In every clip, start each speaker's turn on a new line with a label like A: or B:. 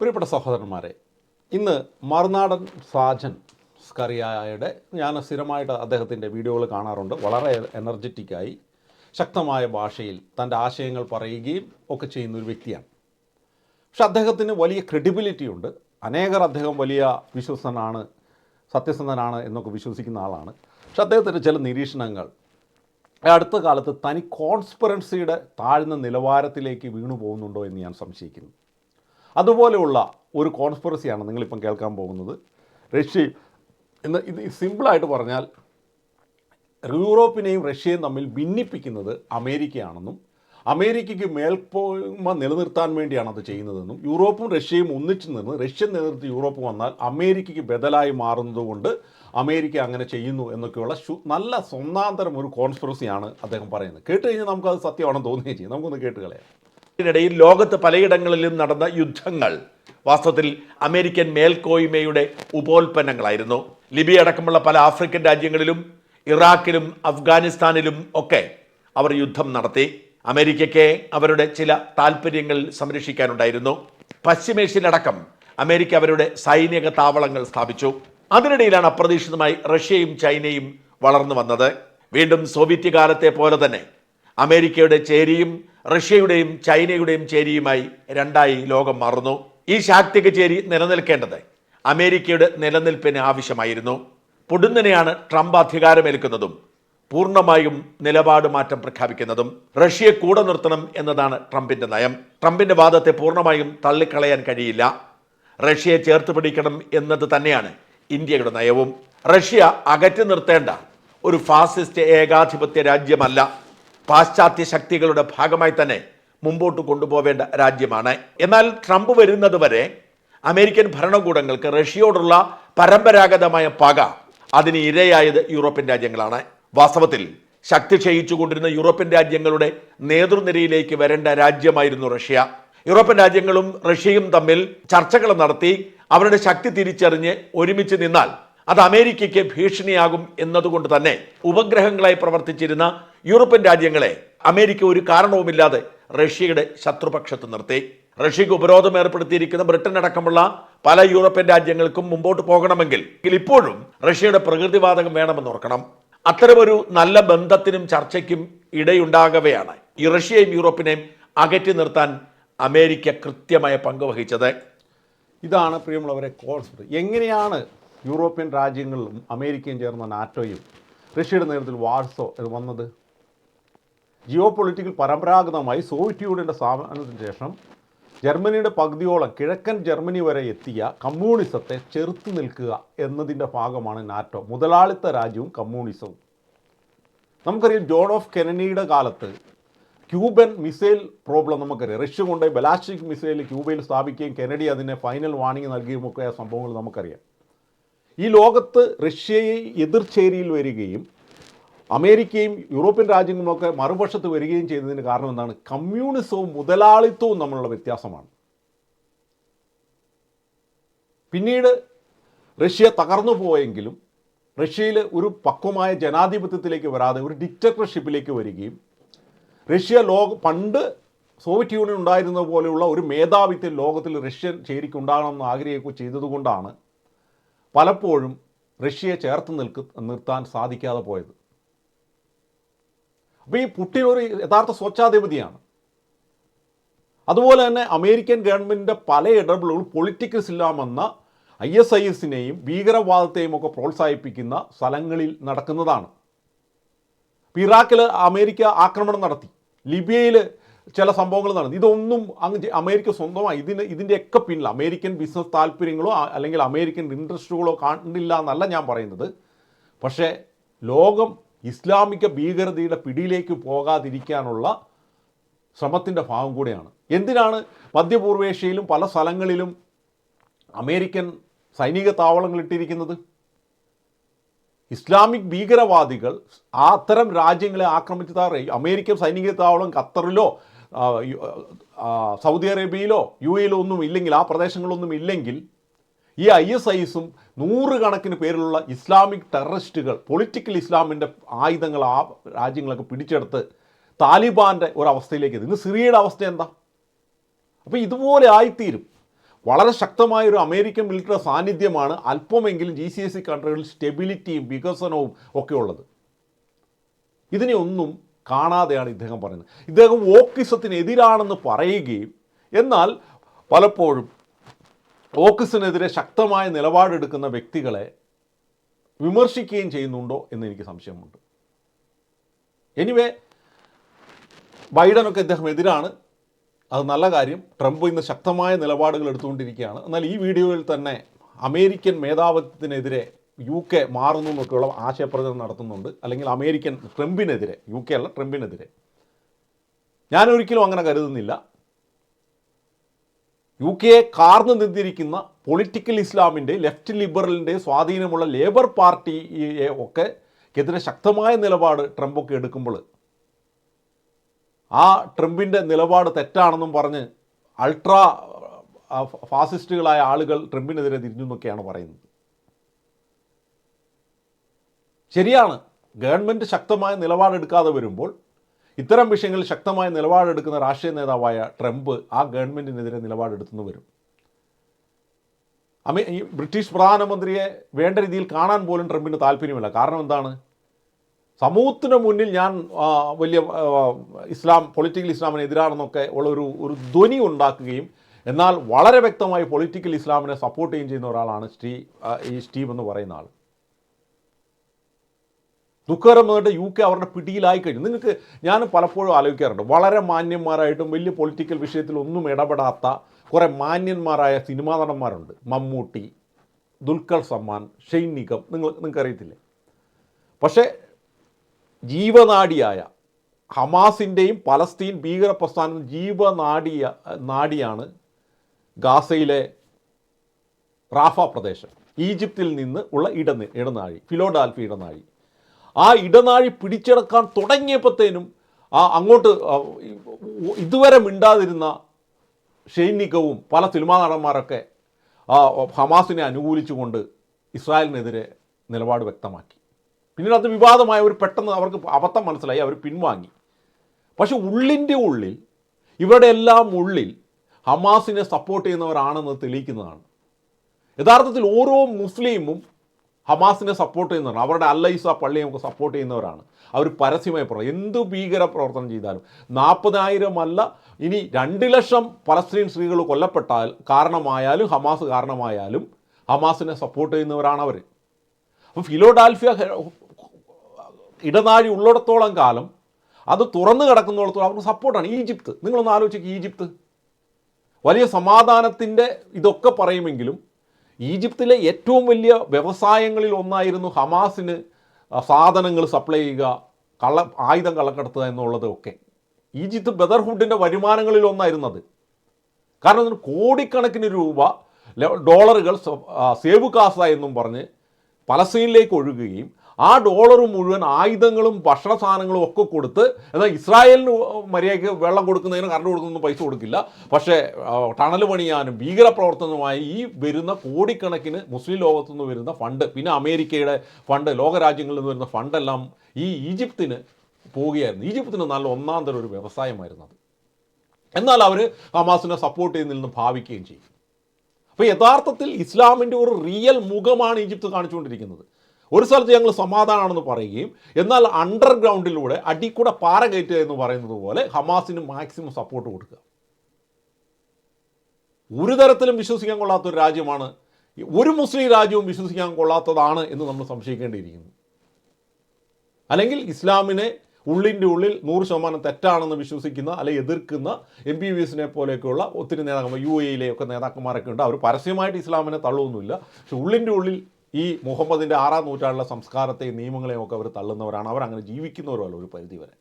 A: പ്രിയപ്പെട്ട സഹോദരന്മാരെ ഇന്ന് മറുനാടൻ സാജൻ സ്കറിയായുടെ ഞാൻ സ്ഥിരമായിട്ട് അദ്ദേഹത്തിന്റെ വീഡിയോകൾ കാണാറുണ്ട്. വളരെ എനർജറ്റിക്കായി ശക്തമായ ഭാഷയിൽ തന്റെ ആശയങ്ങൾ പറയുകയും ഒക്കെ ചെയ്യുന്ന ഒരു വ്യക്തിയാണ്. പക്ഷെ അദ്ദേഹത്തിന് വലിയ ക്രെഡിബിലിറ്റി ഉണ്ട്. അനേകർ അദ്ദേഹം വലിയ വിശ്വസനാണ് സത്യസന്ധനാണ് എന്നൊക്കെ വിശ്വസിക്കുന്ന ആളാണ്. പക്ഷെ അദ്ദേഹത്തിന്റെ ചില നിരീക്ഷണങ്ങൾ അടുത്ത കാലത്ത് തനി കോൺസ്പിറൻസിയുടെ താഴ്ന്ന നിലവാരത്തിലേക്ക് വീണു പോകുന്നുണ്ടോ എന്ന് ഞാൻ സംശയിക്കുന്നു. അതുപോലെയുള്ള ഒരു കോൺസ്പിറസിയാണ് നിങ്ങളിപ്പം കേൾക്കാൻ പോകുന്നത്. റഷ്യ എന്ന് ഇത് സിമ്പിളായിട്ട് പറഞ്ഞാൽ യൂറോപ്പിനെയും റഷ്യയും തമ്മിൽ ഭിന്നിപ്പിക്കുന്നത് അമേരിക്കയാണെന്നും അമേരിക്കയ്ക്ക് മേൽപ്പോയ്മ നിലനിർത്താൻ വേണ്ടിയാണ് അത് ചെയ്യുന്നതെന്നും യൂറോപ്പും റഷ്യയും ഒന്നിച്ചു നിന്ന് റഷ്യ നേതൃത്വം യൂറോപ്പ് വന്നാൽ അമേരിക്കയ്ക്ക് ബദലായി മാറുന്നതുകൊണ്ട് അമേരിക്ക അങ്ങനെ ചെയ്യുന്നു എന്നൊക്കെയുള്ള നല്ല സ്വന്നാന്തരം ഒരു കോൺസ്പിറസിയാണ് അദ്ദേഹം പറയുന്നത്. കേട്ട് കഴിഞ്ഞാൽ നമുക്കത് സത്യമാണെന്ന് തോന്നുകയും ചെയ്യും. നമുക്കൊന്ന് കേട്ട് കളയാം.
B: ഇതിനിടയിൽ ലോകത്ത് പലയിടങ്ങളിലും നടന്ന യുദ്ധങ്ങൾ വാസ്തവത്തിൽ അമേരിക്കൻ മേൽക്കോയ്മയുടെ ഉപോൽപ്പന്നങ്ങളായിരുന്നു. ലിബിയ അടക്കമുള്ള പല ആഫ്രിക്കൻ രാജ്യങ്ങളിലും ഇറാഖിലും അഫ്ഗാനിസ്ഥാനിലും ഒക്കെ അവർ യുദ്ധം നടത്തി. അമേരിക്കയ്ക്ക് അവരുടെ ചില താല്പര്യങ്ങൾ സംരക്ഷിക്കാനുണ്ടായിരുന്നു. പശ്ചിമേഷ്യയിലടക്കം അമേരിക്ക അവരുടെ സൈനിക താവളങ്ങൾ സ്ഥാപിച്ചു. അതിനിടയിലാണ് അപ്രതീക്ഷിതമായി റഷ്യയും ചൈനയും വളർന്നു വന്നത്. വീണ്ടും സോവിയറ്റ് കാലത്തെ പോലെ തന്നെ അമേരിക്കയുടെ ചേരിയും റഷ്യയുടെയും ചൈനയുടെയും ചേരിയുമായി രണ്ടായി ലോകം മാറുന്നു. ഈ ശാക്തിക ചേരി നിലനിൽക്കേണ്ടത് അമേരിക്കയുടെ നിലനിൽപ്പിന് ആവശ്യമായിരുന്നു. പൊടുന്നനെയാണ് ട്രംപ് അധികാരമേൽക്കുന്നതും പൂർണമായും നിലപാട് മാറ്റം പ്രഖ്യാപിക്കുന്നതും. റഷ്യയെ കൂടെ നിർത്തണം എന്നതാണ് ട്രംപിന്റെ നയം. ട്രംപിന്റെ വാദത്തെ പൂർണമായും തള്ളിക്കളയാൻ കഴിയില്ല. റഷ്യയെ ചേർത്ത് പിടിക്കണം എന്നത് തന്നെയാണ് ഇന്ത്യയുടെ നയവും. റഷ്യ അകറ്റി നിർത്തേണ്ട ഒരു ഫാസിസ്റ്റ് ഏകാധിപത്യ രാജ്യമല്ല. പാശ്ചാത്യ ശക്തികളുടെ ഭാഗമായി തന്നെ മുമ്പോട്ട് കൊണ്ടുപോവേണ്ട രാജ്യമാണ്. എന്നാൽ ട്രംപ് വരുന്നത് വരെ അമേരിക്കൻ ഭരണകൂടങ്ങൾക്ക് റഷ്യയോടുള്ള പരമ്പരാഗതമായ പക അതിന് ഇരയായത് യൂറോപ്യൻ രാജ്യങ്ങളാണ്. വാസ്തവത്തിൽ ശക്തി ക്ഷയിച്ചുകൊണ്ടിരുന്ന യൂറോപ്യൻ രാജ്യങ്ങളുടെ നേതൃനിരയിലേക്ക് വരേണ്ട രാജ്യമായിരുന്നു റഷ്യ. യൂറോപ്യൻ രാജ്യങ്ങളും റഷ്യയും തമ്മിൽ ചർച്ചകൾ നടത്തി അവരുടെ ശക്തി തിരിച്ചറിഞ്ഞ് ഒരുമിച്ച് നിന്നാൽ അത് അമേരിക്കയ്ക്ക് ഭീഷണിയാകും എന്നതുകൊണ്ട് തന്നെ ഉപഗ്രഹങ്ങളായി പ്രവർത്തിച്ചിരുന്ന യൂറോപ്യൻ രാജ്യങ്ങളെ അമേരിക്ക ഒരു കാരണവുമില്ലാതെ റഷ്യയുടെ ശത്രുപക്ഷത്ത് നിർത്തി. റഷ്യക്ക് ഉപരോധം ഏർപ്പെടുത്തിയിരിക്കുന്ന ബ്രിട്ടൻ അടക്കമുള്ള പല യൂറോപ്യൻ രാജ്യങ്ങൾക്കും മുമ്പോട്ട് പോകണമെങ്കിൽ ഇപ്പോഴും റഷ്യയുടെ പ്രകൃതിവാതകം വേണമെന്ന് ഓർക്കണം. അത്തരമൊരു നല്ല ബന്ധത്തിനും ചർച്ചയ്ക്കും ഇടയുണ്ടാകവെയാണ് ഈ റഷ്യയും യൂറോപ്പിനെയും അകറ്റി നിർത്താൻ അമേരിക്ക കൃത്യമായ പങ്ക് വഹിച്ചത്.
A: ഇതാണ് പ്രിയമുള്ളവരെ കോൺസെപ്റ്റ് എങ്ങനെയാണ് യൂറോപ്യൻ രാജ്യങ്ങളിലും അമേരിക്കയും ചേർന്ന നാറ്റോയും റഷ്യയുടെ നേതൃത്വത്തിൽ വാർസോ എന്ന് വന്നത്. ജിയോ പൊളിറ്റിക്കൽ പരമ്പരാഗതമായി സോവിയറ്റ് യൂണിയന്റെ സ്ഥാപനത്തിന് ശേഷം ജർമ്മനിയുടെ പകുതിയോളം കിഴക്കൻ ജർമ്മനി വരെ എത്തിയ കമ്മ്യൂണിസത്തെ ചെറുത്തു നിൽക്കുക എന്നതിന്റെ ഭാഗമാണ് നാറ്റോ. മുതലാളിത്ത രാജ്യവും കമ്മ്യൂണിസവും. നമുക്കറിയാം ജോൺ ഓഫ് കെനനിയുടെ കാലത്ത് ക്യൂബൻ മിസൈൽ പ്രോബ്ലം നമുക്കറിയാം. റഷ്യ കൊണ്ടുപോയി ബലാസ്റ്റിക് മിസൈൽ ക്യൂബയിൽ സ്ഥാപിക്കുകയും കെനഡി അതിനെ ഫൈനൽ വാണിംഗ് നൽകുകയും ഒക്കെ ആ സംഭവങ്ങൾ നമുക്കറിയാം. ഈ ലോകത്ത് റഷ്യയെ എതിർചേരിയിൽ വരികയും അമേരിക്കയും യൂറോപ്യൻ രാജ്യങ്ങളുമൊക്കെ മറുപക്ഷത്ത് വരികയും ചെയ്തതിന് കാരണം എന്താണ്? കമ്മ്യൂണിസവും മുതലാളിത്തവും തമ്മിലുള്ള വ്യത്യാസമാണ്. പിന്നീട് റഷ്യ തകർന്നു പോയെങ്കിലും റഷ്യയിൽ ഒരു പക്വമായ ജനാധിപത്യത്തിലേക്ക് വരാതെ ഒരു ഡിക്റ്റർഷിപ്പിലേക്ക് വരികയും റഷ്യ ലോക പണ്ട് സോവിയറ്റ് യൂണിയൻ ഉണ്ടായിരുന്നത് പോലെയുള്ള ഒരു മേധാവിത്വം ലോകത്തിൽ റഷ്യൻ ചേരിക്കുണ്ടാകണമെന്ന് ആഗ്രഹിക്കുക ചെയ്തതുകൊണ്ടാണ് പലപ്പോഴും റഷ്യയെ ചേർത്ത് നിൽക്ക് നിർത്താൻ സാധിക്കാതെ പോയത്. അപ്പോൾ ഈ പുട്ടിൻ ഒരു യഥാർത്ഥ സ്വച്ഛാധിപതിയാണ്. അതുപോലെ തന്നെ അമേരിക്കൻ ഗവൺമെന്റിന്റെ പല ഇടപെടലുകളും പൊളിറ്റിക്കൽ ഇല്ലാമെന്ന ഐ എസ് ഐ എസിനെയും ഭീകരവാദത്തെയും ഒക്കെ പ്രോത്സാഹിപ്പിക്കുന്ന സ്ഥലങ്ങളിൽ നടക്കുന്നതാണ്. ഇറാഖിൽ അമേരിക്ക ആക്രമണം നടത്തി. ലിബിയയിൽ ചില സംഭവങ്ങൾ നടന്നു. ഇതൊന്നും അങ്ങ് അമേരിക്ക സ്വന്തമായി. ഇതിന് ഇതിന്റെയൊക്കെ പിന്നിൽ അമേരിക്കൻ ബിസിനസ് താല്പര്യങ്ങളോ അല്ലെങ്കിൽ അമേരിക്കൻ ഇൻട്രസ്റ്റുകളോ കണ്ടില്ല എന്നല്ല ഞാൻ പറയുന്നത്. പക്ഷേ ലോകം ഇസ്ലാമിക ഭീകരതയുടെ പിടിയിലേക്ക് പോകാതിരിക്കാനുള്ള ശ്രമത്തിന്റെ ഭാഗം കൂടെയാണ്. എന്തിനാണ് മധ്യപൂർവേഷ്യയിലും പല സ്ഥലങ്ങളിലും അമേരിക്കൻ സൈനിക താവളങ്ങൾ ഇട്ടിരിക്കുന്നത്? ഇസ്ലാമിക് ഭീകരവാദികൾ അത്തരം രാജ്യങ്ങളെ ആക്രമിച്ചതാറേ അമേരിക്കൻ സൈനിക താവളം ഖത്തറിലോ സൗദി അറേബ്യയിലോ യു എയിലോ ഒന്നും ഇല്ലെങ്കിൽ ആ പ്രദേശങ്ങളൊന്നും ഇല്ലെങ്കിൽ ഈ ഐ എസ് ഐസും നൂറുകണക്കിന് പേരിലുള്ള ഇസ്ലാമിക് ടെററിസ്റ്റുകൾ പൊളിറ്റിക്കൽ ഇസ്ലാമിന്റെ ആയുധങ്ങൾ ആ രാജ്യങ്ങളൊക്കെ പിടിച്ചെടുത്ത് താലിബാന്റെ ഒരവസ്ഥയിലേക്ക് എത്തി. ഇന്ന് സിറിയയുടെ അവസ്ഥ എന്താ? അപ്പോൾ ഇതുപോലെ ആയിത്തീരും. വളരെ ശക്തമായ ഒരു അമേരിക്കൻ മിലിറ്ററി സാന്നിധ്യമാണ് അല്പമെങ്കിലും ജി സി എസ് സി കൺട്രികളിൽ സ്റ്റെബിലിറ്റിയും വികസനവും ഒക്കെ ഉള്ളത്. ഇതിനെ ഒന്നും കാണാതെയാണ് ഇദ്ദേഹം പറയുന്നത്. ഇദ്ദേഹം ഓക്കിസത്തിനെതിരാണെന്ന് പറയുകയും എന്നാൽ പലപ്പോഴും ഓക്കിസിനെതിരെ ശക്തമായ നിലപാടെടുക്കുന്ന വ്യക്തികളെ വിമർശിക്കുകയും ചെയ്യുന്നുണ്ടോ എന്ന് എനിക്ക് സംശയമുണ്ട്. എനിവേ ബൈഡനൊക്കെ ഇദ്ദേഹം എതിരാണ് അത് നല്ല കാര്യം. ട്രംപ് ഇന്ന് ശക്തമായ നിലപാടുകൾ എടുത്തുകൊണ്ടിരിക്കുകയാണ്. എന്നാൽ ഈ വീഡിയോയിൽ തന്നെ അമേരിക്കൻ മേധാവിത്വത്തിനെതിരെ യു കെ മാറുന്നു എന്നൊക്കെയുള്ള ആശയപ്രചരണം നടത്തുന്നുണ്ട്. അല്ലെങ്കിൽ അമേരിക്കൻ ട്രംപിനെതിരെ യു കെ അല്ല ട്രംപിനെതിരെ. ഞാനൊരിക്കലും അങ്ങനെ കരുതുന്നില്ല. യു കെയെ കാർന്നു നിന്നിരിക്കുന്ന പൊളിറ്റിക്കൽ ഇസ്ലാമിന്റെ ലെഫ്റ്റ് ലിബറലിന്റെ സ്വാധീനമുള്ള ലേബർ പാർട്ടിയെ ഒക്കെ എതിരെ ശക്തമായ നിലപാട് ട്രംപൊക്കെ എടുക്കുമ്പോൾ ആ ട്രംപിന്റെ നിലപാട് തെറ്റാണെന്നും പറഞ്ഞ് അൾട്രാ ഫാസിസ്റ്റുകളായ ആളുകൾ ട്രംപിനെതിരെ തിരിഞ്ഞു എന്നൊക്കെയാണ് പറയുന്നത്. ശരിയാണ്. ഗവൺമെന്റ് ശക്തമായ നിലപാടെടുക്കാതെ വരുമ്പോൾ ഇത്തരം വിഷയങ്ങളിൽ ശക്തമായ നിലപാടെടുക്കുന്ന രാഷ്ട്രീയ നേതാവായ ട്രംപ് ആ ഗവൺമെന്റിനെതിരെ നിലപാടെടുത്തുനിന്ന് വരും. അമേ ഈ ബ്രിട്ടീഷ് പ്രധാനമന്ത്രിയെ വേണ്ട രീതിയിൽ കാണാൻ പോലും ട്രംപിന് താല്പര്യമില്ല. കാരണം എന്താണ്? സമൂഹത്തിന് മുന്നിൽ ഞാൻ വലിയ ഇസ്ലാം പൊളിറ്റിക്കൽ ഇസ്ലാമിന് എതിരാണെന്നൊക്കെ ഉള്ള ഒരു ഒരു ധ്വനി ഉണ്ടാക്കുകയും എന്നാൽ വളരെ വ്യക്തമായി പൊളിറ്റിക്കൽ ഇസ്ലാമിനെ സപ്പോർട്ട് ചെയ്യുകയും ചെയ്യുന്ന ഒരാളാണ് സ്റ്റീ ഈ സ്റ്റീവ് എന്ന് പറയുന്ന ആൾ. ദുഃഖകരം വന്നിട്ട് യു കെ അവരുടെ പിടിയിലായി കഴിഞ്ഞു. നിങ്ങൾക്ക് ഞാൻ പലപ്പോഴും ആലോചിക്കാറുണ്ട്. വളരെ മാന്യന്മാരായിട്ടും വലിയ പൊളിറ്റിക്കൽ വിഷയത്തിൽ ഒന്നും ഇടപെടാത്ത കുറേ മാന്യന്മാരായ സിനിമാ നടന്മാരുണ്ട്. മമ്മൂട്ടി ദുൽഖർ സമ്മാൻ ഷെയ്ൻ നിഗം. നിങ്ങൾ നിങ്ങൾക്കറിയത്തില്ലേ? പക്ഷേ ജീവനാടിയായ ഹമാസിന്റെയും പലസ്തീൻ ഭീകര പ്രസ്ഥാനം ജീവനാടിയ നാടിയാണ് ഗാസയിലെ റാഫ പ്രദേശം. ഈജിപ്തിൽ നിന്ന് ഉള്ള ഇടന് ഇടനാഴി ഫിലോഡാൽഫി ഇടനാഴി. ആ ഇടനാഴി പിടിച്ചെടുക്കാൻ തുടങ്ങിയപ്പോഴത്തേനും ആ അങ്ങോട്ട് ഇതുവരെ മിണ്ടാതിരുന്ന ഷെയ്നികവും പല സിനിമാ നടന്മാരൊക്കെ ആ ഹമാസിനെ അനുകൂലിച്ചുകൊണ്ട് ഇസ്രായേലിനെതിരെ നിലപാട് വ്യക്തമാക്കി. പിന്നീട് അത് വിവാദമായ ഒരു പെട്ടെന്ന് അവർക്ക് അബദ്ധം മനസ്സിലായി അവർ പിൻവാങ്ങി. പക്ഷെ ഉള്ളിന്റെ ഉള്ളിൽ ഇവരുടെ എല്ലാം ഉള്ളിൽ ഹമാസിനെ സപ്പോർട്ട് ചെയ്യുന്നവരാണെന്ന് തെളിയിക്കുന്നതാണ്. യഥാർത്ഥത്തിൽ ഓരോ മുസ്ലിമും ഹമാസിനെ സപ്പോർട്ട് ചെയ്യുന്നവരാണ്. അവരുടെ അല്ലൈസ പള്ളിയെ നമുക്ക് സപ്പോർട്ട് ചെയ്യുന്നവരാണ്. അവർ പരസ്യമായി പറ എന്ത് ഭീകര പ്രവർത്തനം ചെയ്താലും നാൽപ്പതിനായിരം അല്ല ഇനി രണ്ട് ലക്ഷം പലസ്തീൻ സ്ത്രീകൾ കൊല്ലപ്പെട്ടാൽ കാരണമായാലും ഹമാസ് കാരണമായാലും ഹമാസിനെ സപ്പോർട്ട് ചെയ്യുന്നവരാണ് അവർ അപ്പോൾ ഫിലോഡാൽഫിയ ഇടനാഴി ഉള്ളിടത്തോളം കാലം അത് തുറന്നു കിടക്കുന്നിടത്തോളം അവർക്ക് സപ്പോർട്ടാണ് ഈജിപ്ത്. നിങ്ങളൊന്ന് ആലോചിക്കുക ഈജിപ്ത്. വലിയ സമാധാനത്തിന്റെ ഇതൊക്കെ പറയുമെങ്കിലും ഈജിപ്തിലെ ഏറ്റവും വലിയ വ്യവസായങ്ങളിൽ ഒന്നായിരുന്നു ഹമാസിന് സാധനങ്ങൾ സപ്ലൈ ചെയ്യുക കള്ള ആയുധം കള്ളക്കടത്തുക എന്നുള്ളത് ഒക്കെ. ഈജിപ്ത് ബദർഹുഡിന്റെ വരുമാനങ്ങളിൽ ഒന്നായിരുന്നത്. കാരണം കോടിക്കണക്കിന് രൂപ ഡോളറുകൾ സേവ് കാസ എന്നും പറഞ്ഞ് പലസ്തീനിലേക്ക് ഒഴുകുകയും ആ ഡോളർ മുഴുവൻ ആയുധങ്ങളും ഭക്ഷണ സാധനങ്ങളും ഒക്കെ കൊടുത്ത് എന്നാൽ ഇസ്രായേലിന് മര്യാദയ്ക്ക് വെള്ളം കൊടുക്കുന്നതിന് കറണ്ട് കൊടുക്കുന്നതിന് പൈസ കൊടുക്കില്ല. പക്ഷേ ടണൽ പണിയാനും ഭീകരപ്രവർത്തനവുമായി ഈ വരുന്ന കോടിക്കണക്കിന് മുസ്ലിം ലോകത്തു നിന്ന് വരുന്ന ഫണ്ട് പിന്നെ അമേരിക്കയുടെ ഫണ്ട് ലോകരാജ്യങ്ങളിൽ നിന്ന് വരുന്ന ഫണ്ടെല്ലാം ഈ ഈജിപ്തിന് പോവുകയായിരുന്നു. ഈജിപ്തിന് നല്ല ഒന്നാം തരം ഒരു വ്യവസായമായിരുന്നു അത്. എന്നാൽ അവർ ഹമാസിനെ സപ്പോർട്ട് ചെയ്യുന്നതിൽ നിന്ന് ഭാവിക്കുകയും ചെയ്യും. അപ്പോൾ യഥാർത്ഥത്തിൽ ഇസ്ലാമിന്റെ ഒരു റിയൽ മുഖമാണ് ഈജിപ്ത് കാണിച്ചുകൊണ്ടിരിക്കുന്നത്. ഒരു സ്ഥലത്ത് ഞങ്ങൾ സമാധാനമാണെന്ന് പറയുകയും എന്നാൽ അണ്ടർഗ്രൗണ്ടിലൂടെ അടിക്കൂടെ പാറ കയറ്റുക എന്ന് പറയുന്നത് പോലെ ഹമാസിന് മാക്സിമം സപ്പോർട്ട് കൊടുക്കുക. ഒരു തരത്തിലും വിശ്വസിക്കാൻ കൊള്ളാത്ത ഒരു രാജ്യമാണ്. ഒരു മുസ്ലിം രാജ്യവും വിശ്വസിക്കാൻ കൊള്ളാത്തതാണ് എന്ന് നമ്മൾ സംശയിക്കേണ്ടിയിരിക്കുന്നു. അല്ലെങ്കിൽ ഇസ്ലാമിനെ ഉള്ളിന്റെ ഉള്ളിൽ നൂറ് ശതമാനം തെറ്റാണെന്ന് വിശ്വസിക്കുന്ന അല്ലെങ്കിൽ എതിർക്കുന്ന എം ബി ബി എസിനെ പോലെയൊക്കെയുള്ള ഒത്തിരി നേതാക്കന്മാർ യു എയിലെ ഒക്കെ നേതാക്കന്മാരൊക്കെ ഉണ്ട്. അവർ പരസ്യമായിട്ട് ഇസ്ലാമിനെ തള്ളുമൊന്നുമില്ല പക്ഷെ ഉള്ളിന്റെ ഉള്ളിൽ ഈ മുഹമ്മദിന്റെ ആറാം നൂറ്റാണ്ടിലെ സംസ്കാരത്തെയും നിയമങ്ങളെയും ഒക്കെ അവർ തള്ളുന്നവരാണ്. അവർ അങ്ങനെ ജീവിക്കുന്നവരല്ല ഒരു പരിധി വരെ.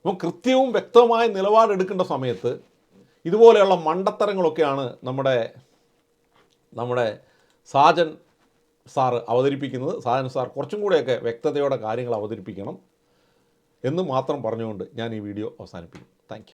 A: അപ്പം കൃത്യവും വ്യക്തവുമായ നിലപാടെടുക്കേണ്ട സമയത്ത് ഇതുപോലെയുള്ള മണ്ടത്തരങ്ങളൊക്കെയാണ് നമ്മുടെ നമ്മുടെ സാജൻ സാറ് അവതരിപ്പിക്കുന്നത്. സാജൻ സാർ കുറച്ചും കൂടെയൊക്കെ വ്യക്തതയോടെ കാര്യങ്ങൾ അവതരിപ്പിക്കണം എന്ന് മാത്രം പറഞ്ഞുകൊണ്ട് ഞാൻ ഈ വീഡിയോ അവസാനിപ്പിക്കും താങ്ക്